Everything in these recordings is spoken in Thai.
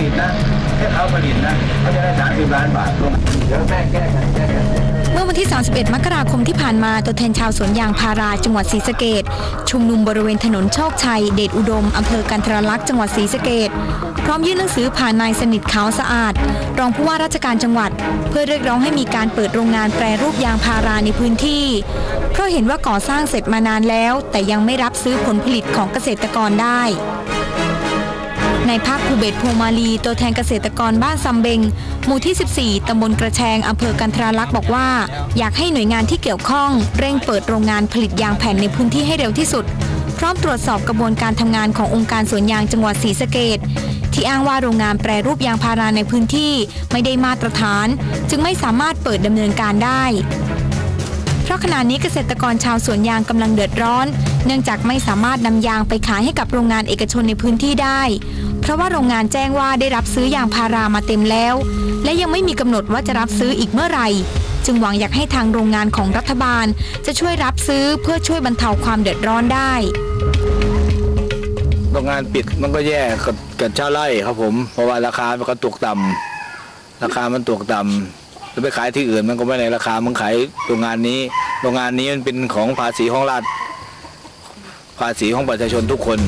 ลิตนะให้เขาผลิตนะเขาจะได้สามสิบล้านบาทลงเดี๋ยวแม่แก้กันแก้กันเมื่อวันที่ 31 มกราคมที่ผ่านมา ตัวแทนชาวสวนยางพาราจังหวัดศรีสะเกดชุมนุมบริเวณถนนโชคชัย เดชอุดม อำเภอกันทรลักษณ์ จังหวัดศรีสะเกดพร้อมยื่นหนังสือผ่านนายสนิทขาวสะอาด รองผู้ว่าราชการจังหวัด เพื่อเรียกร้องให้มีการเปิดโรงงานแปรรูปยางพาราในพื้นที่ เพราะเห็นว่าก่อสร้างเสร็จมานานแล้ว แต่ยังไม่รับซื้อผลผลิตของเกษตรกรได้ ในภาคภูเบศพงมาลีตัวแทนเกษตรกรบ้านซัมเบง หมู่ที่ 14 ตำบลกระแชง อำเภอกันทราลักษ์บอกว่า อยากให้หน่วยงานที่เกี่ยวข้อง เร่งเปิดโรงงานผลิตยางแผ่นในพื้นที่ให้เร็วที่สุด พร้อมตรวจสอบกระบวนการทำงานขององค์การสวนยางจังหวัดศรีสะเกดที่อ้างว่าโรงงานแปรรูปยางพาราในพื้นที่ไม่ได้มาตรฐาน จึงไม่สามารถเปิดดำเนินการได้ เพราะขณะนี้เกษตรกรชาวสวนยางกำลังเดือดร้อน เนื่องจากไม่สามารถนำยางไปขายให้กับโรงงานเอกชนในพื้นที่ได้ เพราะว่าโรงงานแจ้งว่าได้รับซื้อยางพารามาเต็มแล้ว และยังไม่มีกำหนดว่าจะรับซื้ออีกเมื่อไหร่จึงหวังอยากให้ทางโรงงานของรัฐบาล จะช่วยรับซื้อเพื่อช่วยบรรเทาความเดือดร้อนได้โรงงานปิดมันก็แย่กับกับชาวไร่ครับผมเพราะว่าราคามันก็ตกต่ำราคามันตกต่ำ จะไปขายที่อื่นมันก็ไม่ในราคามันขายโรงงานนี้โรงงานนี้มันเป็นของภาษีของรัฐภาษีของประชาชนทุกคน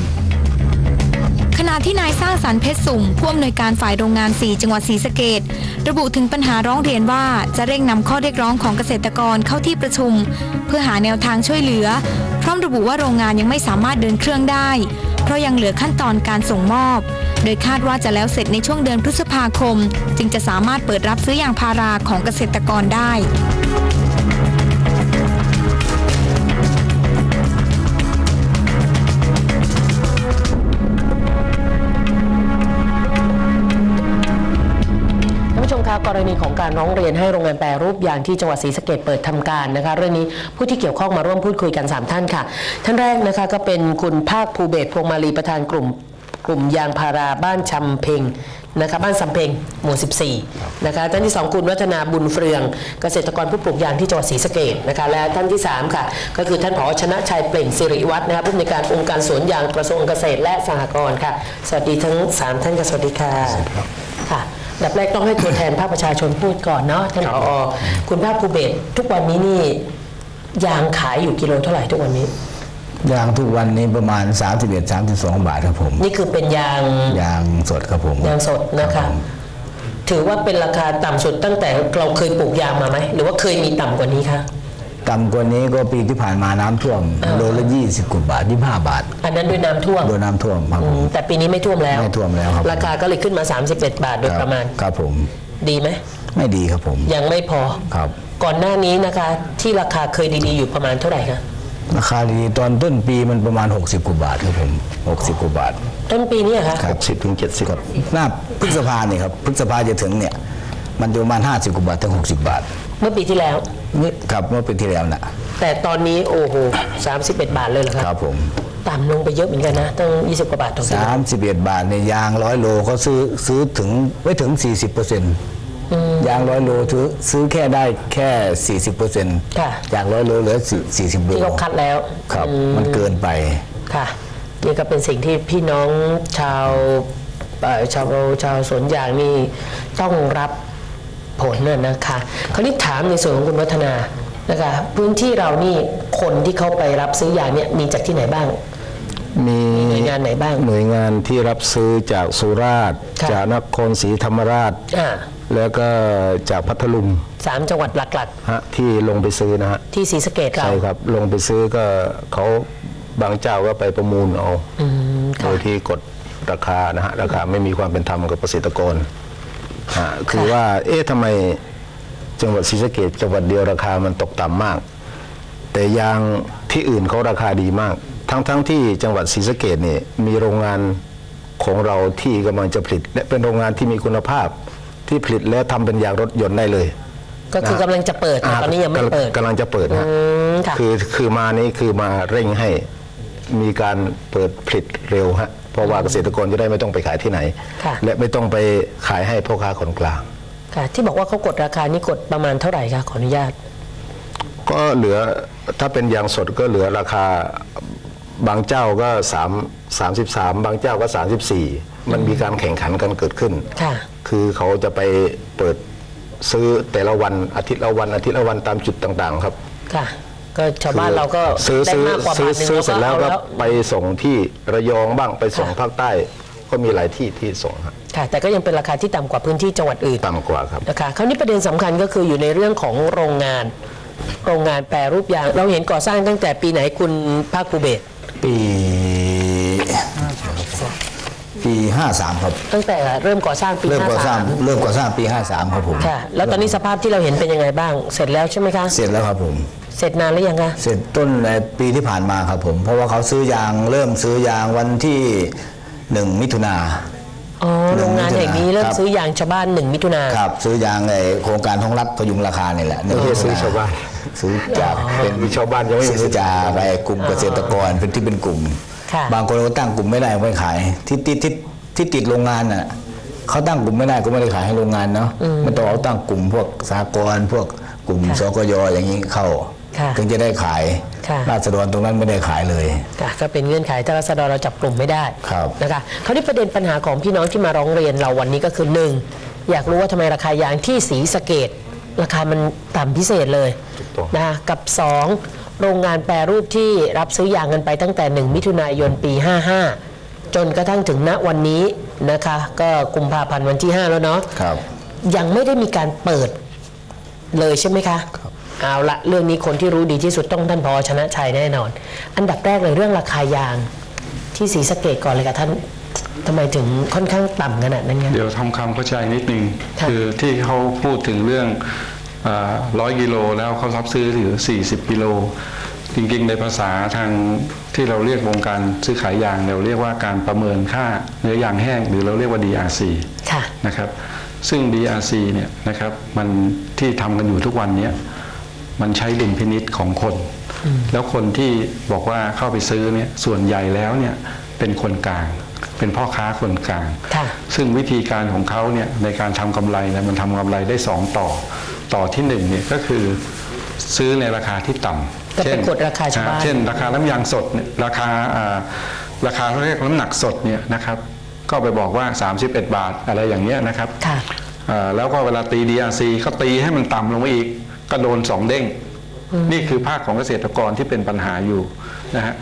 ขณะที่นายสร้างสรรค์เพชรสุ่มผู้อำนวยการฝ่ายโรงงาน 4 จังหวัดศรีสะเกดระบุถึงปัญหาร้องเรียนว่าจะเร่งนำข้อเรียกร้องของเกษตรกรเข้าที่ประชุม เพื่อหาแนวทางช่วยเหลือ พร้อมระบุว่าโรงงานยังไม่สามารถเดินเครื่องได้ ราะยังเหลือขั้นตอนการส่งมอบ โดยคาดว่าจะแล้วเสร็จในช่วงเดือนพฤษภาคม จึงจะสามารถเปิดรับซื้อยางพาราของเกษตรกรได้ คะกรณีของการร้องเรียนให้โรงงานแปรรูปยางที่จังหวัดศรีสะเกดเปิดทำการนะคะเรื่องนี้ผู้ที่เกี่ยวข้องมาร่วมพูดคุยกัน 3 ท่านค่ะ ท่านแรกนะคะก็เป็นคุณภาคภูเบศพวงมาลีประธานกลุ่ม กลุ่มยางพาราบ้านชำเพ็งนะคะบ้านสำเพ็งหมู่ 14 นะคะท่านที่ 2 คุณวัฒนาบุญเฟือง เกษตรกรผู้ปลูกยางที่จังหวัดศรีสะเกดนะคะและท่านที่ 3 ค่ะ ก็คือท่านผอชนะชัยเปล่งสิริวัฒน์นะคะผู้อำนวยการองค์การสวนยางกระทรวงเกษตรและสหกรณ์ค่ะ สวัสดีทั้ง 3 ท่านค่ะสวัสดีค่ะค่ะอัน ดับแรกต้องให้ตัวแทนภาคประชาชนพูดก่อนเนาะท่านผอคุณภาคภูเบศรทุกวันนี้นี่ยางขายอยู่กิโลเท่าไหร่ทุกวันนี้ ยางทุกวันนี้ประมาณ 31 32 บาทครับผม นี่คือเป็นยางยางสดครับผมยางสดนะรัคะบผมถือว่าเป็นราคาต่ำสุดตั้งแต่เราเคยปลูกยางมาไหมหรือว่าเคยมีต่ำกว่านี้คะ ต่ำกว่านี้ก็ปีที่ผ่านมาน้ำท่วมอ่าโลละ20กว่าบาท25บาทอันนั้นด้วยน้ำท่วมโดนน้ำท่วมครับอืผมม แต่ปีนี้ไม่ท่วมแล้ว ไม่ท่วมแล้วครับราคาก็เลยขึ้นมา 31 บาทโดยประมาณ ครับผม ดีไหม ไม่ดีครับผมยังไม่พอ ครับ ก่อนหน้านี้นะคะ ที่ราคาเคยดีๆอยู่ประมาณเท่าไหร่คะ ราคาดีตอนต้นปีมันประมาณ 60กว่าบาทครับผม60กว่าบาทต้นปีนี้อะคะครับสิบถึงเจ็ดสิบหน้าพฤษภาเนี่ยครับพฤษภาจะถึงเนี่ย มันจะประมาณ50กว่าบาทถึง60 บาท เมื่อปีที่แล้ว นี่ครับเมื่อปีที่แล้วนะแต่ตอนนี้โอ้โห31 บาทเลยเหรอคะครับผม ต่ำลงไปเยอะเหมือนกันนะตั้ง20กว่าบาทต่อกิโล31 บาทในยยางร้อยโลเขาซื้อซื้อถึงไม่ถึง 40เปอร์เซ็นต์ยางร้อยโลซื้อซื้อแค่ได้แค่ 40เปอร์เซ็นต์ค่ะ ยางร้อยโลเหลือ40โลที่เขาคัดแล้วครับ อืมมันเกินไป ค่ะ นี่ก็เป็นสิ่งที่พี่น้องชาวเอ่อชาวชาวสวนยางนี่ต้องรับ ผลน่ะนะคะคราวนี้ถามในส่วนของคุณวัฒนานะคะพื้นที่เรานี่คนที่เขาไปรับซื้อยางเนี่ยมีจากที่ไหนบ้าง มีหน่วยงานไหนบ้าง หน่วยงานที่รับซื้อจากสุราษฎร์ครับจากนครศรีธรรมราช อ่าแล้วก็จากพัทลุงสามจังหวัดหลักฮะที่ลงไปซื้อนะฮะๆ ที่ศรีสะเกดเราใช่ครับ ลงไปซื้อก็เขาบางเจ้าก็ไปประมูลเอาอืมโดค่ะยที่กดราคานะฮะราคาไม่มีความเป็นธรรมกับเกษตรกร ฮะคือว่า เอ๊ะทำไมจังหวัดศรีสะเกดจังหวัดเดียวราคามันตกต่ำมาก แต่ยางที่อื่นเขาราคาดีมาก ทั้งๆทที่จังหวัดศรีสะเกดเนี่ยมีโรงงานของเราที่กำลังจะผลิต และเป็นโรงงานที่มีคุณภาพที่ผลิตแล้วทำเป็นยางรถยนต์ได้เลย ก็คือกำลังจะเปิดแต่ตอนนี้ยังไม่เปิด กำลังจะเปิดนะอืมค่ะ คือคือมานี้คือมาเร่งให้มีการเปิดผลิตเร็วฮะ เพราะว่าเกษตรกรจะได้ไม่ต้องไปขายที่ไหน ค่ะ และไม่ต้องไปขายให้พ่อค้าคนกลาง ค่ะ ที่บอกว่าเขากดราคานี่กดประมาณเท่าไหร่คะขออนุญาต ก็เหลือถ้าเป็นยางสดก็เหลือราคาบางเจ้าก็3 33 บางเจ้าก็ 34 มันมีการแข่งขันกันเกิดขึ้น ค่ะ คือเขาจะไปเปิดซื้อแต่ละวันอาทิตย์ละวันอาทิตย์ละวันตามจุดต่างๆ ครับ ค่ะ ก็ชาวบ้านเราก็ซื้อได้ซื้อมากกว่าซื้อบาทหนึ่งซื้อเสร็จแล้วก็อาไปส่งที่ระยองบ้างไปส่งภาคใต้ ก็มีหลายที่ที่ส่งครับค่ะ แต่ก็ยังเป็นราคาที่ต่ำกว่าพื้นที่จังหวัดอื่นต่ำกว่าครับ นะคะคราวนี้ประเด็นสำคัญก็คืออยู่ในเรื่องของโรงงาน โรงงานแปรรูปยาง เราเห็นก่อสร้างตั้งแต่ปีไหนคุณภาคภูเบศรปี ปีห้าสามครับ ตั้งแต่เริ่มก่อสร้างปีเริ่มก่อสร้าง53เริ่มก่อสร้างปีห้าสามครับผมค่ะ แล้วตอนนี้สภาพที่เราเห็นเป็นยังไงบ้าง เสร็จแล้วใช่ไหมคะ เสร็จแล้วครับผม เสร็จนานหรือยังคะเสร็จต้นในปีที่ผ่านมาครับผม เพราะว่าเขาซื้อยางเริ่มซื้อยางวันที่หนึ่งมิถุนา อ๋อโรงงานแห่งนี้เริ่มครับ ซื้อยางชาวบ้านหนึ่งมิถุนา ครับ ซื้อยางในโครงการท้องรัฐพยุงราคานี่แหละไม่ใช่ซื้อชาวบ้าน ซื้อจากเป็นมีชาวบ้านยังไม่มี ซื้อจากไปกลุ่มเกษตรกรเป็นที่เป็นกลุ่ม ค่ะ บางคนก็ตั้งกลุ่มไม่ได้ไม่ขาย ที่ติดที่ที่ติดโรงงานน่ะเขาตั้งกลุ่มไม่ได้ก็ไม่ได้ขายให้โรงงานเนาะมันต้องเอาตั้งกลุ่มพวกสหกรณ์พวกกลุ่มค่ะสกยอย่างนี้เข้า ค่ะถึงจะได้ขายค่ะ ราษฎรตรงนั้นไม่ได้ขายเลย ค่ะก็เป็นเงื่อนไขถ้ารัษฎรเราจับกลุ่มไม่ได้ครับ นะคะคราวนี้ประเด็นปัญหาของพี่น้องที่มาร้องเรียนเราวันนี้ก็คือหนึ่งอยากรู้ว่าทำไมราคายางที่สีสะเกต ราคามันต่ำพิเศษเลยถูกต้อง นะคะกับสองโรงงานแปรรูปที่รับซื้อยางกันไปตั้งแต่ 1 มิถุนายนปี 55 จนกระทั่งถึงณวันนี้นะคะ ก็กุมภาพันธ์วันที่ 5 แล้วเนาะ ครับ ยังไม่ได้มีการเปิดเลยใช่ไหมคะ เอาละเรื่องนี้คนที่รู้ดีที่สุดต้องท่านพอชนะชัยแน่นอน อันดับแรกเลยเรื่องราคายางที่ศรีสะเกดก่อนเลยค่ะท่านทำไมถึงค่อนข้างต่ำขนาดนั้นเนี่ยเดี๋ยวทำความเข้าใจนิดนึงค่ะคือที่เขาพูดถึงเรื่องร้อยกิโลแล้วเขารับซื้อถือ 40 กิโล จริงๆ ในภาษาทางที่เราเรียกวงการซื้อขายยางเราเรียกว่าการประเมินค่าเนื้อยางแห้ง หรือเราเรียกว่า DRC ค่ะนะครับ ซึ่ง DRC เนี่ยนะครับมันที่ทำกันอยู่ทุกวันเนี้ย มันใช้ดุลพินิษของคน แล้วคนที่บอกว่าเข้าไปซื้อเนี่ยส่วนใหญ่แล้วเนี่ยเป็นคนกลาง เป็นพ่อค้าคนกลางค่ะซึ่งวิธีการของเขาเนี่ยในการทำกำไรเนี่ยมันทำกำไรได้ 2 ต่อ ต่อที่1เนี่ยก็คือซื้อในราคาที่ต่ำก็ไปกดราคาชาวบ้านอ่เช่น ราคาน้ำยางสดเนี่ยราคาอ่าราคาเขาเรียกน้ำหนักสดเนี่ยนะครับก็ไปบอกว่า 31 บาทอะไรอย่างเงี้ยนะครับค่ะอ่าแล้วก็เวลาตี DRC ก็ตีให้มันต่ำลงไปอีก ก็โดนสองเด้ง นี่คือภาคของเกษตรกรที่เป็นปัญหาอยู่นะฮะ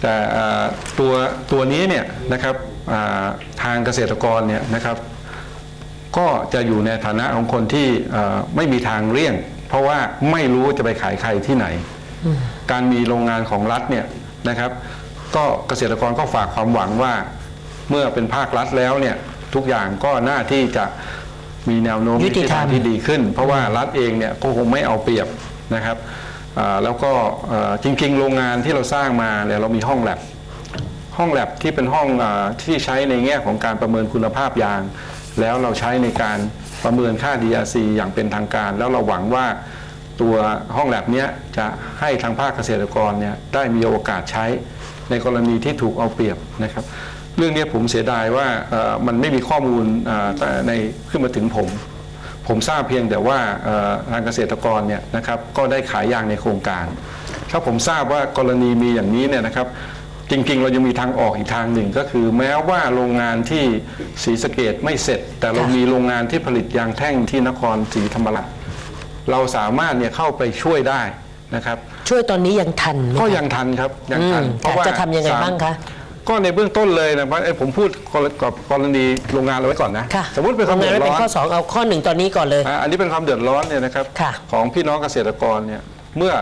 แต่ตัวตัวนี้เนี่ยนะครับทางเกษตรกรเนี่ยนะครับก็จะอยู่ในฐานะของคนที่ไม่มีทางเลี่ยง เพราะว่าไม่รู้จะไปขายใครที่ไหน การมีโรงงานของรัฐเนี่ยนะครับ ก็เกษตรกรก็ฝากความหวังว่าเมื่อเป็นภาครัฐแล้วเนี่ยทุกอย่างก็น่าที่จะ มีแนวโน้มยุติธรรมที่ดีขึ้น เพราะว่ารัฐเองเนี่ยก็คงไม่เอาเปรียบนะครับอ่าแล้วก็เอ่อจริงๆ โรงงานที่เราสร้างมาเนี่ยเรามีห้องแลบห้องแลบที่เป็นห้องอาที่ใช้ในแง่ของการประเมินคุณภาพยาง แล้วเราใช้ในการประเมินค่า DRC อย่างเป็นทางการ แล้วเราหวังว่าตัวห้องแลบเนี้ยจะให้ทางภาคเกษตรกรเนี่ยได้มีโอกาสใช้ในกรณีที่ถูกเอาเปรียบนะครับ เรื่องเนี้ยผมเสียดายว่าเอ่อมันไม่มีข้อมูลอ่าแต่ในขึ้นมาถึงผม ผมทราบเพียงแต่ว่าเอ่อทางเกษตรกรเนี่ยนะครับก็ได้ขายยางในโครงการ ถ้าผมทราบว่ากรณีมีอย่างนี้เนี่ยนะครับจริงๆ เรายังมีทางออกอีกทางหนึ่งก็คือ แม้ว่าโรงงานที่ศรีสะเกดไม่เสร็จ แต่เราค่ะมีโรงงานที่ผลิตยางแท่งที่นครศรีธรรมราชเราสามารถเนี่ยเข้าไปช่วยได้นะครับ ช่วยตอนนี้ยังทันไหมคะก็ยังทันครับยังทันอืมแต่จะทำยังไงบ้างคะ ก็ในเบื้องต้นเลยนะเพราะไอ้ผมพูดกับกรณีโรงงานเราไว้ก่อนนะค่ะสมมติเป็นความโรงเดืงาอนดไว้ร้เป็นอนข้อสองเอาข้อหนึ่งตอนนี้ก่อนเลยอ่าอันนี้เป็นความเดือดร้อนเนี่ยนะครับค่ะของพี่น้องเกษตรกรเนี่ยเมื่อ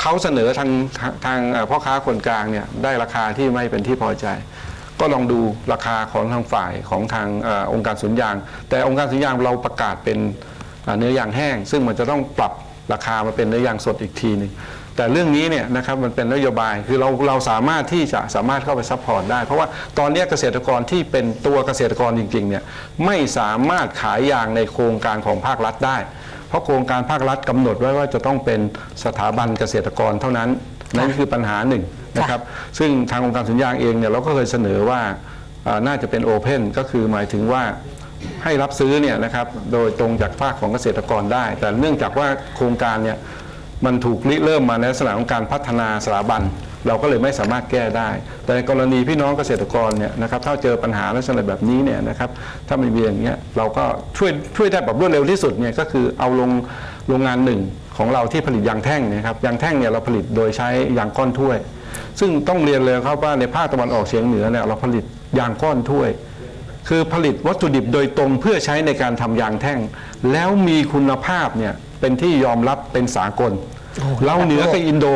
เขาเสนอทางทางทางเอ่อพ่อค้าคนกลางเนี่ยได้ราคาที่ไม่เป็นที่พอใจ ก็ลองดูราคาของทางฝ่ายของทางเออองค์การสุนยาง แต่องค์การสุนยางเราประกาศเป็นอ่าเนื้อยางแห้ง ซึ่งมันจะต้องปรับราคามาเป็นเนื้อยางสดอีกทีหนึง แต่เรื่องนี้เนี่ยนะครับมันเป็นนโยบายคือเราเราสามารถที่จะสามารถเข้าไปซัพพอร์ตได้ เพราะว่าตอนนี้เกษตรกรที่เป็นตัวเกษตรกรจริงๆเนี่ยไม่สามารถขายยางในโครงการของภาครัฐได้ เพราะโครงการภาครัฐกำหนดไว้ว่าจะต้องเป็นสถาบันเกษตรกรเท่านั้นนั่นคือปัญหาหนึ่งนะครับซึ่งทางองค์การสุนยางเองเนี่ยเราก็เคยเสนอว่าน่าจะเป็นโอเพนก็คือหมายถึงว่าให้รับซื้อเนี่ยนะครับโดยตรงจากภาคของเกษตรกรได้ แต่เนื่องจากว่าโครงการเนี่ย มันถูกริเริ่มมาในลักษณะของการพัฒนาสถาบัน เราก็เลยไม่สามารถแก้ได้ แต่กรณีพี่น้องเกษตรกรเนี่ยนะครับถ้าเจอปัญหาลักษณะแบบนี้เนี่ยนะครับถ้ามันมีอย่างเงี้ยเราก็ช่วยช่วยได้แบบรวดเร็วที่สุดเนี่ยก็คือเอาลงโรงงานหนึ่งของเราที่ผลิตยางแท่งนยครับยางแท่งเนี่ยเราผลิตโดยใช้ยางก้อนถ้วย ซึ่งต้องเรียนเลยครับว่าในภาคตะวันออกเฉียงเหนือเนี่ยเราผลิตยางก้อนถ้วย คือผลิตวัตถุดิบโดยตรงเพื่อใช้ในการทำยางแท่ง แล้วมีคุณภาพเนี่ยเป็นที่ยอมรับเป็นสากล เราเหนือกับอินโด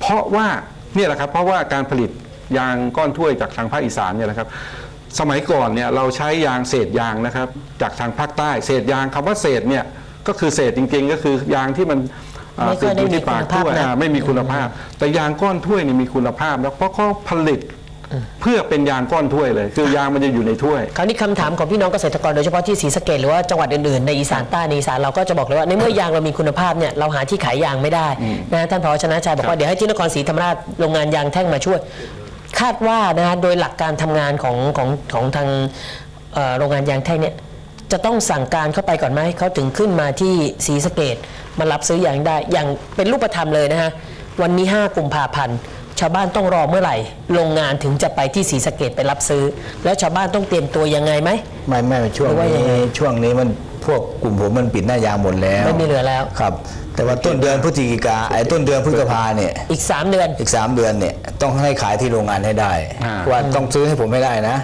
เพราะว่าเนี่ยแหละครับเพราะว่าการผลิตยางก้อนถ้วยจากทางภาคอีสานเนี่ยแหละครับ สมัยก่อนเนี่ยเราใช้ยางเศษยางนะครับ จากทางภาคใต้เศษยางคำว่าเศษเนี่ยก็คือเศษจริง ๆ ก็คือยางที่มันอ่าไม่ค่อยติดอยู่ที่ปากได้มีคุณภาพถ้วยนะอ่าไม่มีคุณภาพ แต่ยางก้อนถ้วยนี่มีคุณภาพแล้วเพราะเขาผลิต เพื่อเป็นยางก้อนถ้วยเลย คือยางมันจะอยู่ในถ้วย คราวนี้คำถามของพี่น้องเกษตรกรโดยเฉพาะที่ศรีสะเกดหรือว่าจังหวัดอื่นๆในอีสานใต้ในอีสานเราก็จะบอกเลยว่าในเมื่อยางเรามีคุณภาพเนี่ยเราหาที่ขายยางไม่ได้นะท่านผอชนะชัยบอกว่าเดี๋ยวให้ที่นครศรีธรรมราชโรงงานยางแท่งมาช่วย คาดว่านะฮะโดยหลักการทำงานของของของทางเอ่อโรงงานยางแท่งเนี่ยจะต้องสั่งการเข้าไปก่อนไหมเขาถึงขึ้นมาที่ศรีสะเกดมารับซื้อยางได้อย่างเป็นรูปธรรมเลยนะฮะวันนี้5กุมภาพันธ์ ชาวบ้านต้องรอเมื่อไหร่ โรงงานถึงจะไปที่ศรีสะเกดไปรับซื้อ แล้วชาวบ้านต้องเตรียมตัวยังไงไหม ไม่ไม่ช่วงหรือว่ายังนี้ไง ช่วงนี้มันพวกกลุ่มผมมันปิดหน้ายางหมดแล้วไม่มีเหลือแล้ว ครับ แต่ว่าต้นเดือนพฤศจิกาไอ้ต้นเดือนพฤษภาเนี่ยอีก 3 เดือน อีก 3 เดือนเนี่ยต้องให้ขายที่โรงงานให้ได้อ่า ว่าต้องซื้อให้ผมไม่ได้นะ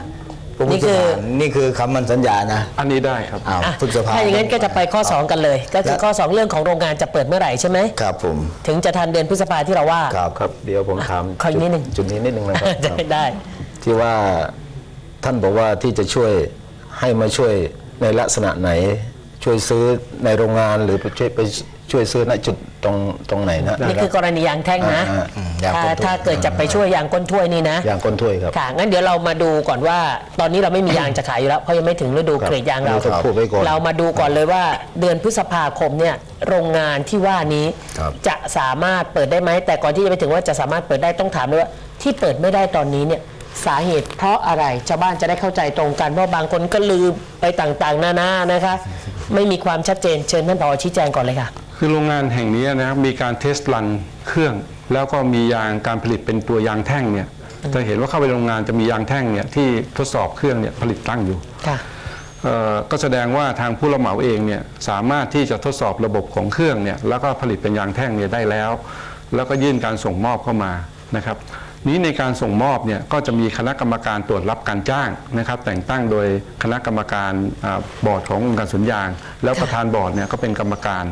พฤษภานี่คือนี่คือคำมันสัญญานะอันนี้ได้ครับ อ้าวอะพฤษภาถ้าอย่างนั้นก็จะไปข้อ 2 กันเลย ก็คือข้อ 2 เรื่องของโรงงานจะเปิดเมื่อไหร่ใช่ไหม ครับผมถึงจะทันเดือนพฤษภาที่เราว่า ครับ ครับ เดี๋ยวผมถามขออีกนิดหนึ่ง จุดนี้นิดนึงนะครับ ได้ได้ ที่ว่าท่านบอกว่าที่จะช่วยให้มาช่วยในลักษณะไหน ช่วยซื้อในโรงงานหรือไปช่วยไปช่วยซื้อณจุด ตรงตรงไหนนะนี่คือกรณียางแท่งนะอ่าอืมยางถ้าก้นถ้วยถ้าเกิดจะไปช่วยยางก้นถ้วยนี่นะอย่างก้นถ้วยครับค่ะงั้นเดี๋ยวเรามาดูก่อนว่า ตอนนี้เราไม่มียางจะขายอยู่แล้วเพราะยังไม่ถึงฤดูครับเกรดยางเราครับพูดไว้ก่อนเรามาดูก่อนเลยว่า เดือนพฤษภาคมเนี่ยโรงงานที่ว่านี้ครับจะสามารถเปิดได้ไหมแต่ก่อนที่จะไปถึงว่าจะสามารถเปิดได้ต้องถามด้วยว่า ที่เปิดไม่ได้ตอนนี้เนี่ยสาเหตุเพราะอะไรชาวบ้านจะได้เข้าใจตรงกันเพราะบางคนก็ลืมไปต่างๆนานานะคะ ไม่มีความชัดเจนเชิญท่านผอชี้แจงก่อนเลยค่ะ คือโรงงานแห่งนี้นะครับมีการเทสต์รันเครื่อง แล้วก็มียางการผลิตเป็นตัวยางแท่งเนี่ยจะเห็นว่าเข้าไปโรงงานจะมียางแท่งเนี่ยที่ทดสอบเครื่องเนี่ยผลิตตั้งอยู่ค่ะเอ่อก็แสดงว่าทางผู้รับเหมาเองเนี่ยสามารถที่จะทดสอบระบบของเครื่องเนี่ยแล้วก็ผลิตเป็นยางแท่งเนี่ยได้แล้ว แล้วก็ยื่นการส่งมอบเข้ามานะครับนี้ในการส่งมอบเนี่ยก็จะมีคณะกรรมการตรวจรับการจ้างนะครับ แต่งตั้งโดยคณะกรรมการอาบอร์ดขององค์การสวนยาง แล้วประธานบอร์ดเนี่ยก็เป็นกรรมการ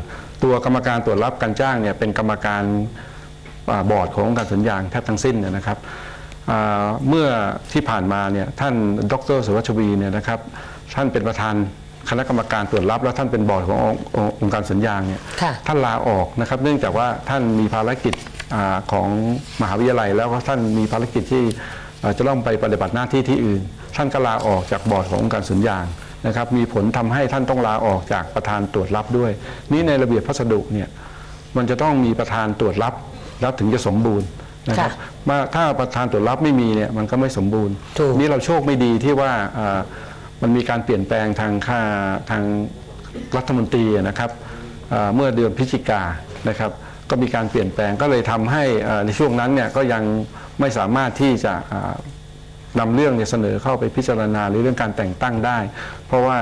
ตัวกรรมการตรวจรับการจ้างเนี่ยเป็นกรรมการอ่าบอร์ดขององค์การสัญญางแทบทั้งสิ้นเนยนะครับอ่าเมื่อที่ผ่านมาเนี่ยท่านดรสุวัชวีเนี่ยนะครับท่านเป็นประธานคณะกรรมการตรวจรับ แล้วท่านเป็นบอร์ดขององค์องค์องค์การสัญญางเนี่ยค่ะท่านลาออกนะครับ เนื่องจากว่าท่านมีภารกิจอาของมหาวิทยาลัย แล้วก็ท่านมีภารกิจที่อ่าจะต้องไปปฏิบัติหน้าที่ที่อื่น ท่านก็ลาออกจากบอร์ดขององค์การสัญญาง นะครับมีผลทำให้ท่านต้องลาออกจากประธานตรวจรับด้วย นี่ในระเบียบพัสดุเนี่ยมันจะต้องมีประธานตรวจรับแล้วถึงจะสมบูรณ์นะครับค่ะว่าถ้าประธานตรวจรับไม่มีเนี่ยมันก็ไม่สมบูรณ์ถูกนี่เราโชคไม่ดีที่ว่าอ่ามันมีการเปลี่ยนแปลงทางค่าทางรัฐมนตรีนะครับอ่าเมื่อเดือนพฤศจิกานะครับ ก็มีการเปลี่ยนแปลงก็เลยทำให้อ่าในช่วงนั้นเนี่ยก็ยังไม่สามารถที่จะ อ่านำเรื่องเนี่ยเสนอเข้าไปพิจารณาหรือเรื่องการแต่งตั้งได้ เพราะว่า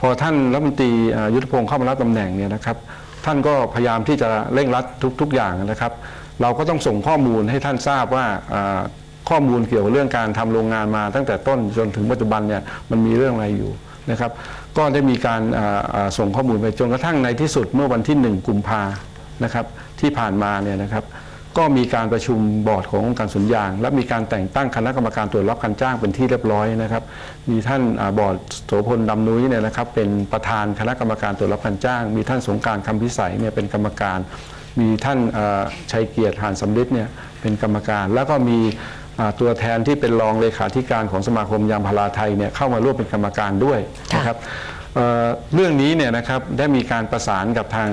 พอท่านรัฐมนตรียุทธพงศ์เข้ามารับตำแหน่งเนี่ยนะครับท่านก็พยายามที่จะเร่งรัดทุก ๆอย่างนะครับ เราก็ต้องส่งข้อมูลให้ท่านทราบว่าข้อมูลเกี่ยวกับเรื่องการทำโรงงานมาตั้งแต่ต้นจนถึงปัจจุบันเนี่ยมันมีเรื่องอะไรอยู่นะครับ ก็ได้มีการส่งข้อมูลไปจนกระทั่งในที่สุดเมื่อวันที่ 1 กุมภานะครับที่ผ่านมาเนี่ยนะครับ ก็มีการประชุมบอร์ดขององค์การสุนยาง และมีการแต่งตั้งคณะกรรมการตรวจรับการจ้างเป็นที่เรียบร้อยนะครับ มีท่านอบอร์ดโสพลดำนุ้ยเนี่ยนะครับ เป็นประธานคณะกรรมการตรวจรับการจ้าง มีท่านสงการคำพิสัยเนี่ยเป็นกรรมการ มีท่านชัยเกียรติหานสำลิดเนี่ยเป็นกรรมการ แล้วก็มีตัวแทนที่เป็นรองเลขาธิการของสมาคมยางพาราไทยเนี่ยเข้ามาร่วมเป็นกรรมการด้วยนะครับเเรื่องนี้เนี่ยนะครับได้มีการประสานกับทาง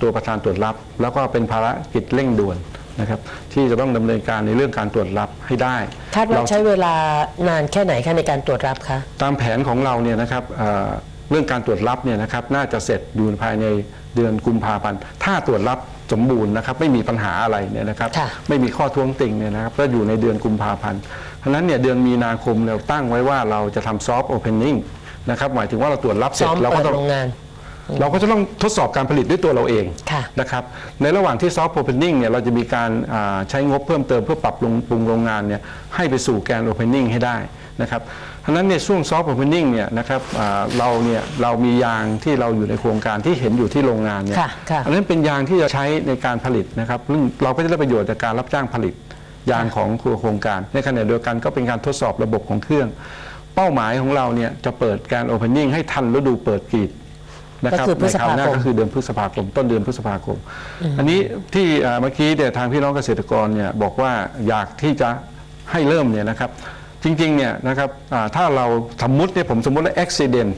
ตัวประธานตรวจรับ แล้วก็เป็นภารกิจเร่งด่วน นะครับที่จะต้องดำเนินการในเรื่องการตรวจรับให้ได้ คาดว่าเรา ใช้เวลานานแค่ไหนคะในการตรวจรับคะตามแผนของเราเนี่ยนะครับเอ่อเรื่องการตรวจรับเนี่ยนะครับน่าจะเสร็จอยู่ภายในเดือนกุมภาพันธ์ถ้าตรวจรับสมบูรณ์นะครับไม่มีปัญหาอะไรเนี่ยนะครับค่ะ ไม่มีข้อท้วงติงเนี่ยนะครับก็อยู่ในเดือนกุมภาพันธ์เพราะฉะนั้นเนี่ยเดือนมีนาคมเราตั้งไว้ว่าเราจะทำซอฟต์โอเพนนิ่งนะครับหมายถึงว่าเราตรวจรับเสร็ซ้จอมเราเปิก็ดต้อง โรงงาน เราก็จะต้องทดสอบการผลิตด้วยตัวเราเองค่ะนะครับในระหว่างที่ซอฟต์โอเพนนิ่งเนี่ยเราจะมีการอ่าใช้งบเพิ่มเติมเพื่อปรับปรุงปรุงโรงงานเนี่ยให้ไปสู่แกนโอเพนนิ่งให้ได้นะครับเพราะฉะนั้นในช่วงซอฟต์โอเพนนิ่งเนี่ยนะครับอ่าเราเนี่ยเรามียางที่เราอยู่ในโครงการที่เห็นอยู่ที่โรงงานเนี่ยค่ะค่ะอันนั้นเป็นยางที่จะใช้ในการผลิตนะครับซึ่งเราก็จะได้ประโยชน์จากการรับจ้างผลิตยางของครัวโครงการ ในขณะเดียวกันก็เป็นการทดสอบระบบของเครื่อง เป้าหมายของเราเนี่ยจะเปิดการโอเพนนิ่งให้ทันฤดูเปิดกรีด นะครับก็คือพฤในษคราวภาหน้าคมก็คือเดือนพฤษภาคม ต้นเดือนพฤษภาคม อันนี้ที่เอ่อเมื่อกี้เนี่ยทางพี่น้องเกษตรกรเนี่ยบอกว่าอยากที่จะให้เริ่มเนี่ยนะครับ จริงๆเนี่ยนะครับอ่าถ้าเราสมมติเนี่ยผมสมมติว่าอุบิเหตุ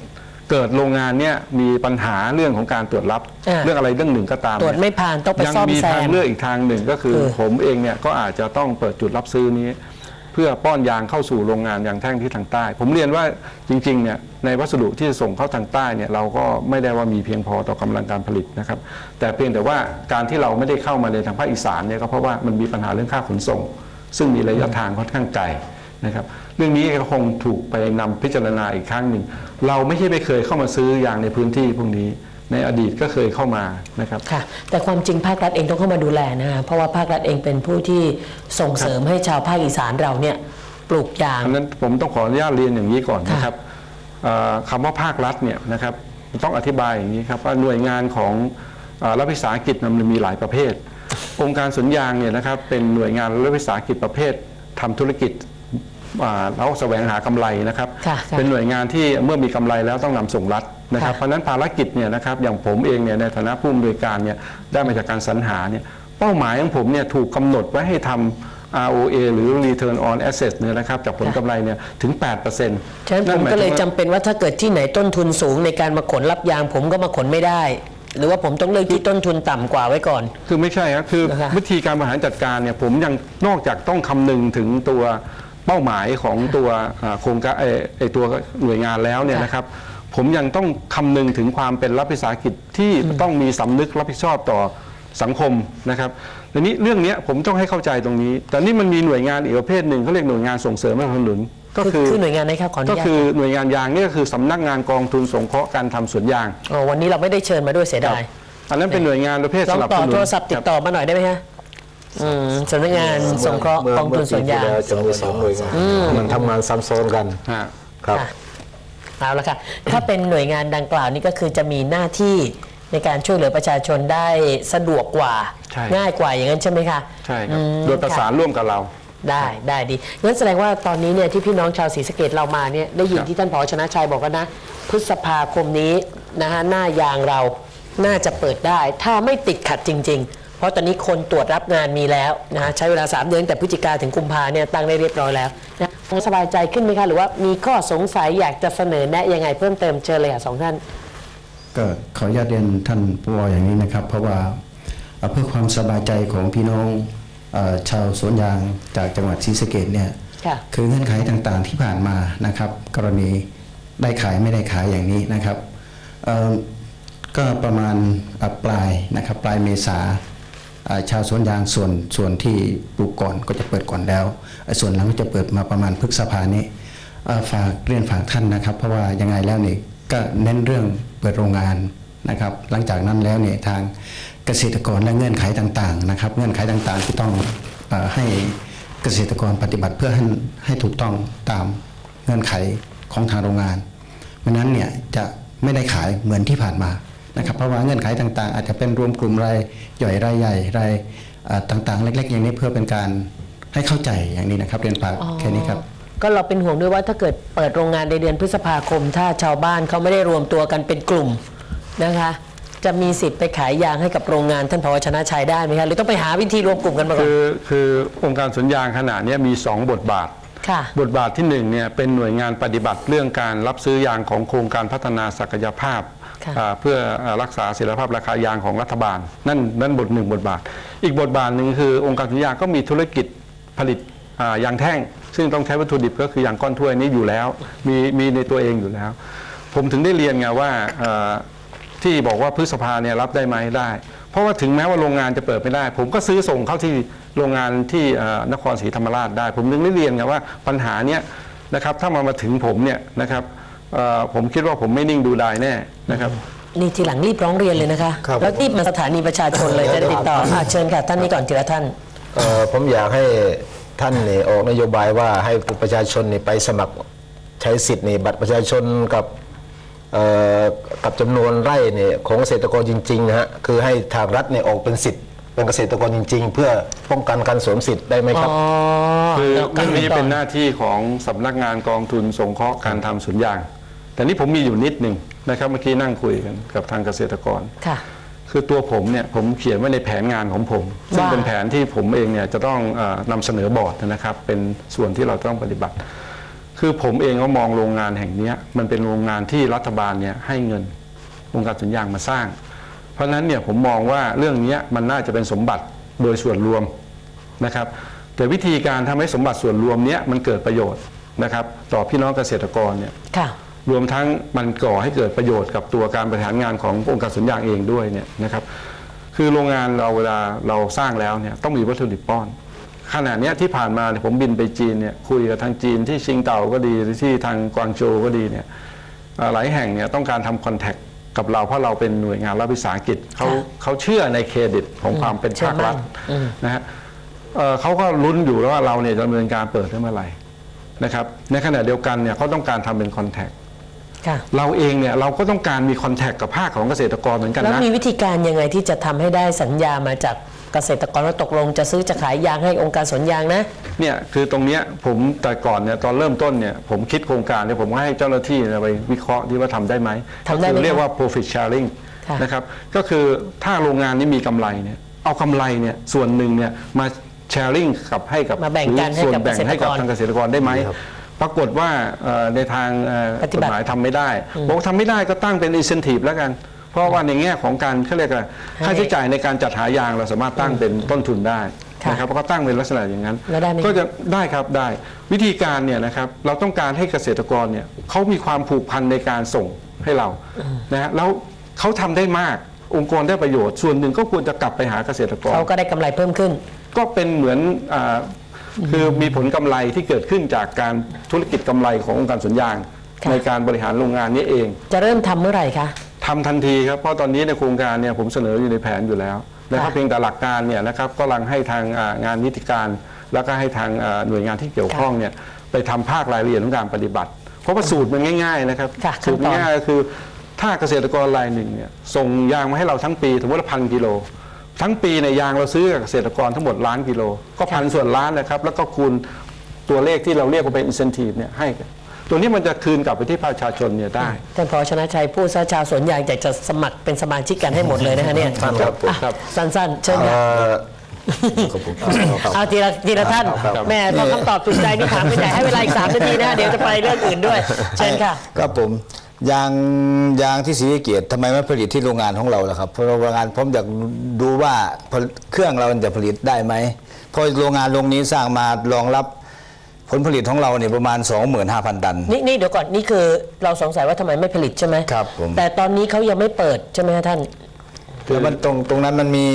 เกิดโรงงานเนี่ยมีปัญหาเรื่องของการตรวจรับอ่าเรื่องอะไรเรื่องหนึ่งก็ตามตรวจเนี่ยไม่ผ่านต้องไปยังซ่อมมีแซทางมเลือกอีกทางหนึ่งก็คือคือ ผมเองเนี่ยก็อาจจะต้องเปิดจุดรับซื้อนี้ เพื่อป้อนยางเข้าสู่โรงงานยางแท่งที่ทางใต้ ผมเรียนว่าจริงๆเนี่ยในวัสดุที่จะส่งเข้าทางใต้เนี่ยเราก็ไม่ได้ว่ามีเพียงพอต่อกำลังการผลิตนะครับ แต่เพียงแต่ว่าการที่เราไม่ได้เข้ามาในทางภาคอีสานเนี่ยก็เพราะว่ามันมีปัญหาเรื่องค่าขนส่ง ซึ่งมีระยะทางค่อนข้างไกลนะครับเรื่องนี้ก็คงถูกไปนำพิจารณาอีกครั้งหนึ่งเราไม่ใช่ไม่เคยเข้ามาซื้อยางในพื้นที่พวกนี้ ในอดีตก็เคยเข้ามานะครับค่ะแต่ความจริงภาครัฐเองต้องเข้ามาดูแลนะคะเพราะว่าภาครัฐเองเป็นผู้ที่ส่งเสริมให้ชาวภาคอีสานเราเนี่ยปลูกยางอันนั้นผมต้องขออนุญาตเรียนอย่างนี้ก่อนค่ะนะครับเอ่อคำว่าภาครัฐเนี่ยนะครับต้องอธิบายอย่างนี้ครับว่าหน่วยงานของเอ่อรัฐวิสาหกิจมันมีหลายประเภท องค์การสวนยางเนี่ยนะครับเป็นหน่วยงานรัฐวิสาหกิจประเภททำธุรกิจ อ่าแล้วแสวงหากำไรนะครับค่ะค่ะเป็นหน่วยงานที่เมื่อมีกำไรแล้วต้องนำส่งรัฐนะครับค่ะเพราะฉะนั้นภารกิจเนี่ยนะครับอย่างผมเองเนี่ยในฐานะผู้อำนวยการเนี่ยได้มาจากการสรรหาเนี่ยเป้าหมายของผมเนี่ยถูกกำหนดไว้ให้ทำ ROA หรือ Return on Asset เนี่ยนะครับจากผลกำไรเนี่ยถึง 8%ฉะนั้นผมก็เลยจำเป็นว่าถ้าเกิดที่ไหนต้นทุนสูงในการมาขนรับยางผมก็มาขนไม่ได้หรือว่าผมต้องเลือกที่ต้นทุนต่ำกว่าไว้ก่อน คือไม่ใช่ครับคือนะคะวิธีการบริหารจัดการเนี่ยผมยังนอกจากต้องคำนึงถึงตัว เป้าหมายของตัวอ่าโครงการไอ้ไอ้ตัวหน่วยงานแล้วเนี่ยนะครับ ผมยังต้องคำนึงถึงความเป็นรัฐวิสาหกิจที่ต้องมีสำนึกรับผิดชอบต่อสังคมนะครับทีนี้เรื่องเนี้ยผมต้องให้เข้าใจตรงนี้ แต่นี่มันมีหน่วยงานอีกประเภทหนึ่งเขาเรียกหน่วยงานส่งเสริมและสนับสนุนก็คือคือคือหน่วยงานไหนครับขออนุก็ญาตคือหน่วยงานยางเนี่ยก็คือสำนักงานกองทุนสงเคราะห์การทำสวนยางอ๋อวันนี้เราไม่ได้เชิญมาด้วยเสียดายอันนั้นเป็นหน่วยงานประเภทลอสงนับต่สอนุนโทรศัพท์ติดต่อมาหน่อยได้ไหมฮะ อืมสำนักงานสงเคราะห์กองทุนสวนยาง เมื่อปีที่แล้วจะมีสองหน่วยงานมันทำงานซ้ำซ้อนกันฮะ ครับ ค่ะเอาละค่ะ ถ้าเป็นหน่วยงานดังกล่าวนี่ก็คือจะมีหน้าที่ในการช่วยเหลือประชาชนได้สะดวกกว่า ใช่ ง่ายกว่าอย่างนั้นใช่ไหมคะใช่ครับ อืมโดยประสานร่วมกับเรา ได้ได้ดีงั้นแสดงว่าตอนนี้เนี่ยที่พี่น้องชาวศรีสะเกดเรามาเนี่ยได้ยินครับ ที่ท่านผอชนะชัยบอกว่านะ พฤษภาคมนี้นะฮะหน้ายางเราน่าจะเปิดได้ ถ้าไม่ติดขัดจริง ๆ เพราะตอนนี้คนตรวจรับงานมีแล้วนะฮะใช้เวลา 3 เดือนแต่พฤศจิกาถึงกุมภาเนี่ยตั้งได้เรียบร้อยแล้วนะคงสบายใจขึ้นไหมคะ หรือว่ามีข้อสงสัยอยากจะเสนอแนะยังไงเพิ่มเติมเชิญเลยค่ะสองท่าน ก็ขออนุญาตเรียนท่านผู้ว่าอย่างนี้นะครับ เพราะว่าเอ่อเพื่อความสบายใจของพี่น้องเออชาวสวนยางจากจังหวัดศรีสะเกดเนี่ย ค่ะ คือเงื่อนไขต่างๆที่ผ่านมานะครับ กรณีได้ขายไม่ได้ขายอย่างนี้นะครับเอ่อก็ประมาณเอ่อปลายนะครับปลายเมษาเอ่อ ชาวสวนยางส่วนส่วนที่ปลูกก่อนก็จะเปิดก่อนแล้วส่วนหลังก็จะเปิดมาประมาณพฤษภานี้ฝากเรียนฝากท่านนะครับ เพราะว่ายังไงแล้วนี่ก็เน้นเรื่องเปิดโรงงานนะครับ หลังจากนั้นแล้วเนี่ยทางเกษตรกรและเงื่อนไขต่างๆนะครับ เงื่อนไขต่างๆที่ต้องอให้เกษตรกรปฏิบัติเพื่อให้ให้ถูกต้องตามเงื่อนไขของทางโรงงานเพราะนั้นเนี่ยจะไม่ได้ขายเหมือนที่ผ่านมา นะครับเพราะว่าเงื่อนไขต่างๆ อาจจะเป็นรวมกลุ่มรายย่อยรายใหญ่รายเอ่อต่างๆ เล็ก ๆ อย่างนี้เพื่อเป็นการให้เข้าใจอย่างนี้นะครับเรียนฝากแค่นี้ครับก็เราเป็นห่วงด้วยว่าถ้าเกิดเปิดโรงงานในเดือนพฤษภาคม ถ้าชาวบ้านเขาไม่ได้รวมตัวกันเป็นกลุ่มนะคะ จะมีสิทธิ์ไปขายยางให้กับโรงงานท่านผอชนะชัยได้ไหมคะหรือต้องไปหาวิธีรวมกลุ่มกันมาก่อนคือคือองค์การสวนยางขนาดนี้มี 2 บทบาทค่ะบทบาทที่1เนี่ยเป็นหน่วยงานปฏิบัติเรื่องการรับซื้อยางของโครงการพัฒนาศักยภาพค่ะอ่า เพื่อรักษาเสถียรภาพราคายางของรัฐบาล นั่นนั่นบทหนึ่งบทบาท อีกบทบาทหนึ่งคือองค์การสวนยาก็มีธุรกิจผลิตยางแท่ง ซึ่งต้องใช้วัตถุดิบก็คือยางก้อนถ้วยนี้อยู่แล้ว มีมีในตัวเองอยู่แล้ว ผมถึงได้เรียนไงว่าที่บอกว่าพฤษภาเนี่ยรับได้ไหมได้ เพราะว่าถึงแม้ว่าโรงงานจะเปิดไม่ได้ ผมก็ซื้อส่งเข้าที่โรงงานที่นครศรีธรรมราชได้ ผมถึงได้เรียนไงว่าปัญหาเนี้ยนะครับถ้ามามาถึงผมเนี่ยนะครับ เอ่อผมคิดว่าผมไม่นิ่งดูดายแน่นะครับ นี่ทีหลังรีบร้องเรียนเลยนะคะ ครับแล้วรีบมาสถานีประชาชนเลยจะได้ติดต่ออะเชิญค่ะ ท่านนี้ก่อนทีละท่าน เอ่อผมอยากให้ท่านนี่ออกนโยบายว่าให้ประชาชนนี่ไปสมัครใช้สิทธิ์นี่บัตรประชาชนกับเอ่อกับจำนวนไร่เนี่ยของเกษตรกรจริงๆนะฮะคือให้ทางรัฐเนี่ยออกเป็นสิทธิ์เป็นเกษตรกรจริง ๆ เพื่อป้องกันการสวมสิทธิ์ได้ไหมครับอ๋อคือแล้วกัเรื่องนี้ต่อเป็นหน้าที่ของสำนักงานกองทุนสงเคราะห์การทำสวนยาง แต่นี่ผมมีอยู่นิดหนึ่งนะครับเมื่อกี้นั่งคุยกันกับทางเกษตรกร ค่ะ คือตัวผมเนี่ยผมเขียนไว้ในแผนงานของผม ซึ่งว่าเป็นแผนที่ผมเองเนี่ยจะต้องเออนำเสนอบอร์ดนะครับ เป็นส่วนที่เราต้องปฏิบัติ คือผมเองก็มองโรงงานแห่งเนี้ยมันเป็นโรงงานที่รัฐบาลเนี่ยให้เงินองค์การสัญญางมาสร้าง เพราะฉะนั้นเนี่ยผมมองว่าเรื่องเนี้ยมันน่าจะเป็นสมบัติโดยส่วนรวมนะครับ แต่วิธีการทำให้สมบัติส่วนรวมเนี้ยมันเกิดประโยชน์นะครับ ต่อพี่น้องเกษตรกรเนี่ย ค่ะ รวมทั้งมันก่อให้เกิดประโยชน์กับตัวการบริหารงานขององค์การสวนยางเองด้วยเนี่ยนะครับคือโรงงานเราเวลาเราสร้างแล้วเนี่ยต้องมีวัตถุดิบป้อน ขณะเนี้ยที่ผ่านมาเนี่ยผมบินไปจีนเนี่ยคุยกับทางจีนที่ชิงเต่าก็ดีหรือที่ทางกวางโจวก็ดีเนี่ยเอ่อหลายแห่งเนี่ยต้องการทำคอนแทคกับเราเพราะเราเป็นหน่วยงานรัฐวิสาหกิจเขาค่ะเขาเชื่อในเครดิตของความเป็นเชื่อภาครัฐมั่นอืมนะฮะเอ่อเขาก็ลุ้นอยู่แล้วว่าเราเนี่ยจะดำเนินการเปิดได้เมื่อไหร่นะครับในขณะเดียวกันเนี่ยเขาต้องการทำเป็นคอนแทคค่ะ เราเองเนี่ยเราก็ต้องการมีคอนแทคกับภาคของเกษตรกรเหมือนกันแล้วนะมีวิธีการยังไงที่จะทำให้ได้สัญญามาจากเกษตรกรว่าตกลงจะซื้อจะขายยางให้องค์การสวนยางนะเนี่ยคือตรงเนี้ยผมแต่ก่อนเนี่ยตอนเริ่มต้นเนี่ยผมคิดโครงการเนี่ยผมก็ให้เจ้าหน้าที่เนี่ยไปวิเคราะห์ที่ว่าทำได้ไหมทำได้ไหมก็คือเรียกว่าคะ profit sharing ค่ะนะครับก็คือถ้าโรงงานนี้มีกำไรเนี่ยเอากำไรเนี่ยส่วนหนึ่งเนี่ยมา sharing กับให้กับมาแบ่งกันหรือส่วนให้กับแบ่งให้กับเกษตรกรทางเกษตรกรได้ไหม ปรากฏว่าเอ่อในทางเอ่อปฏิกฎบัติหมายทำไม่ได้บอกว่าทำไม่ได้ก็ตั้งเป็น incentive แล้วกัน เพราะว่าในแง่ของการเขาเรียกอะไรค่าใช้จ่ายในการจัดหายางเราสามารถตั้งเป็นต้นทุนได้ค่ะนะครับเพราะเขาตั้งเป็นลักษณะอย่างนั้นแล้วได้ไหมก็จะได้ครับได้วิธีการเนี่ยนะครับเราต้องการให้เกษตรกรเนี่ยเขามีความผูกพันในการส่งให้เรานะฮะแล้วเขาทำได้มากองค์กรได้ประโยชน์ส่วนหนึ่งก็ควรจะกลับไปหาเกษตรกรเขาก็ได้กำไรเพิ่มขึ้น ก็เป็นเหมือนอา คือมีผลกำไรที่เกิดขึ้นจากการธุรกิจกำไรขององค์การสวนยางค่ะในการบริหารโรงงานนี้เอง จะเริ่มทำเมื่อไหร่คะทำทันทีครับเพราะตอนนี้ในโครงการเนี่ยผมเสนออยู่ในแผนอยู่แล้วนะครับค่ะเพียงแต่หลักการเนี่ยนะครับก็กำลังให้ทางอ่างานนิติการ แล้วก็ให้ทางอ่าหน่วยงานที่เกี่ยวข้องเนี่ยไปทำภาครายละเอียดของการปฏิบัติ เพราะว่าสูตรมันง่าย ๆ นะครับค่ะสูตรขั้นตอนง่ายๆก็คือถ้าเกษตรกรรายหนึ่งเนี่ยส่งยางมาให้เราทั้งปีสมมติว่าพันกิโล ทั้งปีในยยางเราซื้อกับเกษตรกรทั้งหมดล้านกิโล ก็พันส่วนล้านนะครับ แล้วก็คูณตัวเลขที่เราเรียกว่าเป็น incentive เนี่ยให้กันตัวนี้มันจะคืนกลับไปที่ประชาชนเนี่ยได้ท่านพอชนะชัยผู้ซะชาวสวนยางอยากจะสมัครเป็นสมาชิกกันให้หมดเลยนะคะเนี่ยครับผมอะครับ สั้นๆ เชิญเอ่ค่ะอครับผมครับเอาทีละทีละท่านครับแม่พอคำตอบถูกใจนี่ถามไม่ใหญ่ให้เวลาอีกสามนาทีนะคะเดี๋ยวจะไปเรื่องอื่นด้วย เชิญค่ะครับผม ยางยางที่ศรีสะเกียรติทำไมไม่ผลิตที่โรงงานของเราล่ะครับเพราะโรงงานผมอยากดูว่าผลเครื่องเราจะผลิตได้ไหมเพราะโรงงานโรงนี้สร้างมารองรับผลผลิตของเราเนี่ยประมาณ 25,000 ตัน นี่นี่เดี๋ยวก่อน นี่คือเราสงสัยว่าทำไมไม่ผลิตใช่ไหมครับผมแต่ตอนนี้เขายังไม่เปิดใช่ไหมคะท่าน แล้วมันตรงตรงนั้นมันมี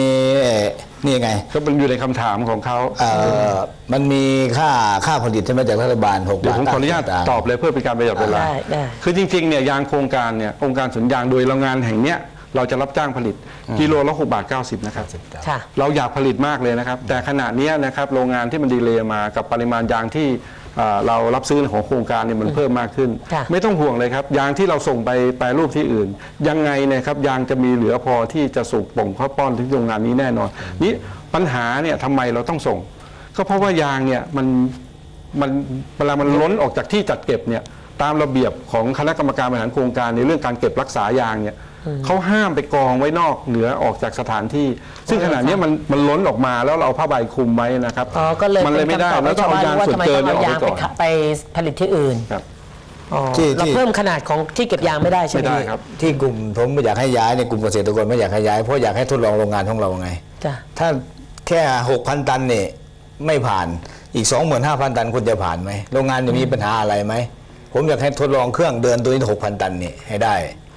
เอ่อนี่ไงก็เป็นอยู่ในคำถามของเขาเอ่อมันมีค่าค่าผลิตใช่ไหมจากรัฐบาล6เดี๋ยวบาทผมขออนุญาตต่งๆตอบเลยเพื่อเป็นการประหยัดเวลาได้ได้คือจริงๆเนี่ยยางโครงการเนี่ยองค์การสวนยางโดยโรงงานแห่งเนี้ยเราจะรับจ้างผลิตกิโลละ6บาท90นะครับค่ะเราอยากผลิตมากเลยนะครับ แต่ขณะเนี้ยนะครับโรงงานที่มันดีเลย์มากับปริมาณยางที่เอ่อเรารับซื้อของโครงการเนี่ยมันเพิ่มมากขึ้น ค่ะ ไม่ต้องห่วงเลยครับ ยางที่เราส่งไปแปรรูปที่อื่น ยังไงเนะครับยางจะมีเหลือพอที่จะส่งป่งเข้าป้อนที่โรงงานนี้แน่นอน นี่ปัญหาเนี่ยทำไมเราต้องส่ง ก็เพราะว่ายางเนี่ยมันมันเวลามันล้นออกจากที่จัดเก็บเนี่ยตามระเบียบของคณะกรรมการบริหารโครงการในเรื่องการเก็บรักษายางเนี่ย เขาห้ามไปกองไว้นอกเหนือออกจากสถานที่ ซึ่งขณะเนี้ยมันมันล้นออกมาแล้วเราเอาผ้าใบคลุมไว้นะครับอ๋อก็เลยมันเลยไม่ได้ป็นแล้วคำตต้ออบงให้เอาชาวบ้านยางรู้ว่าส่วนทำไมเกิต้อนงเนี่ยเอาออกยางไปไปก่อนขะไปผลิตที่อื่นครับอ๋อที่เราที่เพิ่มขนาดของที่เก็บยางไม่ได้ใช่ไหมไม่ได้ครับที่กลุ่มผมไม่อยากให้ย้ายในยกลุ่มเกษตรกรไม่อยากให้ย้ายเพราะอยากให้ทดลองโรงงานของเราไงจ้ะถ้าแค่6,000ตันเนี่ยไม่ผ่านอีก25,000ตันคุณจะผ่านไหมโรงงานจะมีปัญหาอะไรไหมผมอยากให้ทดลองเครื่องเดินตัวนี้หกพันตันนี่ให้ได้อ๋อ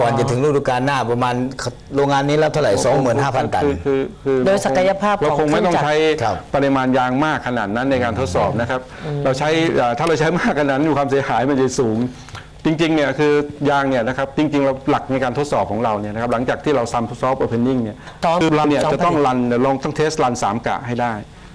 ก่อนจะถึงฤดูกาลหน้าประมาณโรงงานนี้รับเท่าไหร่สองหมื่นห้าพันตัน คือคือคือโดยศักยภาพเราของคงไม่ต้องใช้ครับปริมาณยางมากขนาดนั้นในการทดสอบนะครับ เราใช้เอ่อถ้าเราใช้มากขนาดนั้นความเสียหายมันจะสูง จริงๆเนี่ยคือยางเนี่ยนะครับจริงๆเราหลักในการทดสอบของเราเนี่ยนะครับหลังจากที่เราซัมซอฟต์โอเพนนิ่งเนี่ยซ้อมคือเราเนี่ยซ้อมจะต้องผลิตรันลองต้องเทสรันสามกะให้ได้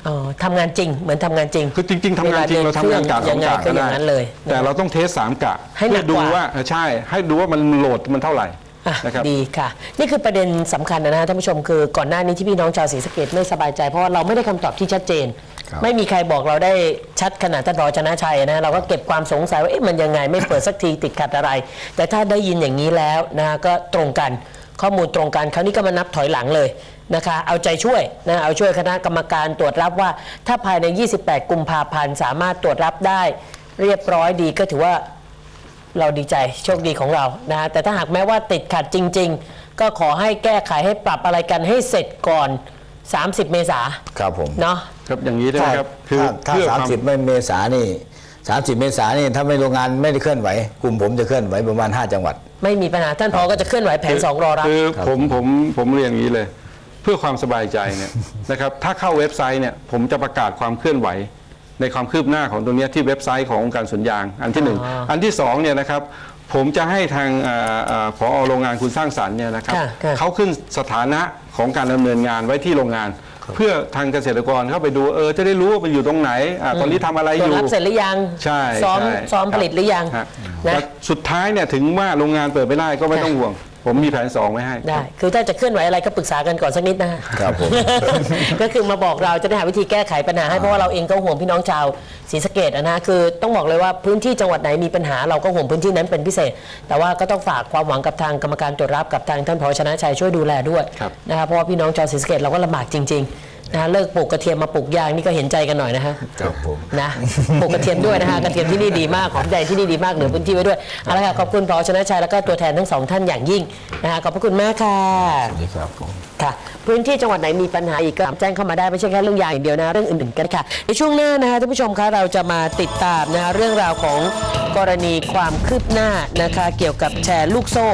อ๋อทำงานจริง เหมือนทำงานจริง คือจริง ๆทำงานจริงเราทำงานกะสองกะยังไงก็ก็อย่าได้งนั้นเลย แต่เราต้องเทสสามกะให้หนัเพื่อกดูกว่าว่าเออใช่ ให้ดูว่ามันโหลดมันเท่าไหร่อะนะครับ ดีค่ะ นี่คือประเด็นสำคัญนะฮะท่านผู้ชมคือก่อนหน้านี้ที่พี่น้องชาวศรีสะเกดไม่สบายใจ เพราะว่าเราไม่ได้คำตอบที่ชัดเจน ครับ ไม่มีใครบอกเราได้ชัดขนาดท่านรอชนะชัยนะเราก็เก็บความสงสัยว่าเอ๊ะมันยังไงไม่เปิดสักทีติดขัดอะไร แต่ถ้าได้ยินอย่างนี้แล้วนะก็ตรงกันข้อมูลตรงกันคราวนี้ก็มานับถอยหลังเลย นะคะเอาใจช่วยนะเอาช่วยคณะกรรมการตรวจรับว่า ถ้าภายใน 28 กุมภาพันธ์สามารถตรวจรับได้เรียบร้อยดีก็ถือว่าเราดีใจโชคดีของเรานะฮะแต่ถ้าหากแม้ว่าติดขัดจริง ๆ ก็ขอให้แก้ไขให้ปรับอะไรกันให้เสร็จก่อน 30 เมษาครับผมเนาะครับอย่างนี้ได้ไหมครับถ้าถ้าเพื่อสามความสิบเมษานี่สามสิบเมษานี่ถ้าไม่โรงงานไม่ได้เคลื่อนไหวกลุ่มผมจะเคลื่อนไหวประมาณห้าจังหวัด ไม่มีปัญหาท่านพอก็จะเคลื่อนไหวแผน2รอรับคือผมผมผมเรียนอย่างนี้เลย เพื่อความสบายใจเนี่ยนะครับถ้าเข้าเว็บไซต์เนี่ยผมจะประกาศความเคลื่อนไหว ในความคืบหน้าของตรงเนี้ยที่เว็บไซต์ขององค์การสวนยาง อันที่หนึ่งอ๋ออัอันที่สองเนี่ยนะครับผมจะให้ทางเอ่อเอ่อผอโรงงานคุณสร้างสรรค์เนี่ยนะครับค่ะค่ะเขาขึ้นสถานะของการดำเนินงานไว้ที่โรงงาน เพื่อทางเกษตรกรเข้าไปดูเออจะได้รู้ว่ามันอยู่ตรงไหนอาตอนนี้ทำอะไรตรอวจยู่รับเสร็จหรือยังใช่ซ้อมใช่ซ้อมผลิตหรือยังฮะนะแต่สุดท้ายเนี่ยถึงว่าโรงงานเปิดไม่ได้ก็ไม่ต้องห่วง ผมมีแผนสองไว้ให้ ได้ คือถ้าจะเคลื่อนไหวอะไรก็ปรึกษากันก่อนสักนิดนะฮะ ครับผม ก็คือมาบอกเราจะได้หาวิธีแก้ไขปัญหาให้เพราะว่าเราเองก็ห่วงพี่น้องชาวศรีสะเกดนะฮะคือต้องบอกเลยว่าพื้นที่จังหวัดไหนมีปัญหาเราก็ห่วงพื้นที่นั้นเป็นพิเศษ แต่ว่าก็ต้องฝากความหวังกับทางกรรมการตรวจรับกับทางท่านผอชนะชัยช่วยดูแลด้วยครับ นะครับเพราะว่าพี่น้องชาวศรีสะเกดเราก็ลำบากจริง ๆ นะฮะเลิกปลูกกระเทียมมาปลูกยางนี่ก็เห็นใจกันหน่อยนะฮะครับผมนะปลูกกระเทียมด้วยนะฮะกระเทียมที่นี่ดีมากหอมใหญ่ที่นี่ดีมากเหลือพื้นที่ไว้ด้วยเอาละค่ะขอบคุณพอชนะชัยแล้วก็ตัวแทนทั้งสองท่านอย่างยิ่งนะฮะขอบพระคุณมากค่ะนี่ครับผมค่ะ พื้นที่จังหวัดไหนมีปัญหาอีกก็แจ้งเข้ามาได้ไม่ใช่แค่เรื่องยางอย่างเดียวนะเรื่องอื่นๆกันค่ะ ในช่วงหน้านะคะท่านผู้ชมคะเราจะมาติดตามนะคะเรื่องราวของกรณีความคืบหน้านะคะเกี่ยวกับแชร์ลูกโซ่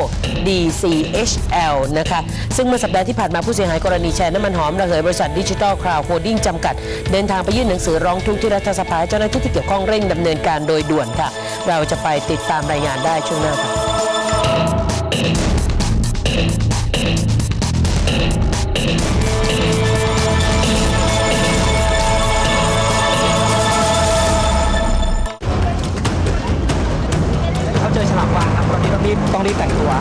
DCHL นะคะซึ่งเมื่อสัปดาห์ที่ผ่านมาผู้เสียหายกรณีแชร์น้ำมันหอมระเหยบริษัทดิจิทัลคลาวโคดิ้งจำกัด เดินทางไปยื่นหนังสือร้องทุกข์ที่รัฐสภาเจ้าหน้าที่ที่เกี่ยวข้องเร่งดำเนินการโดยด่วนค่ะ เราจะไปติดตามรายงานได้ช่วงหน้าค่ะเจอฉลามวาฬครับตอนนี้ต้องรีบต้องรีบแต่งตัว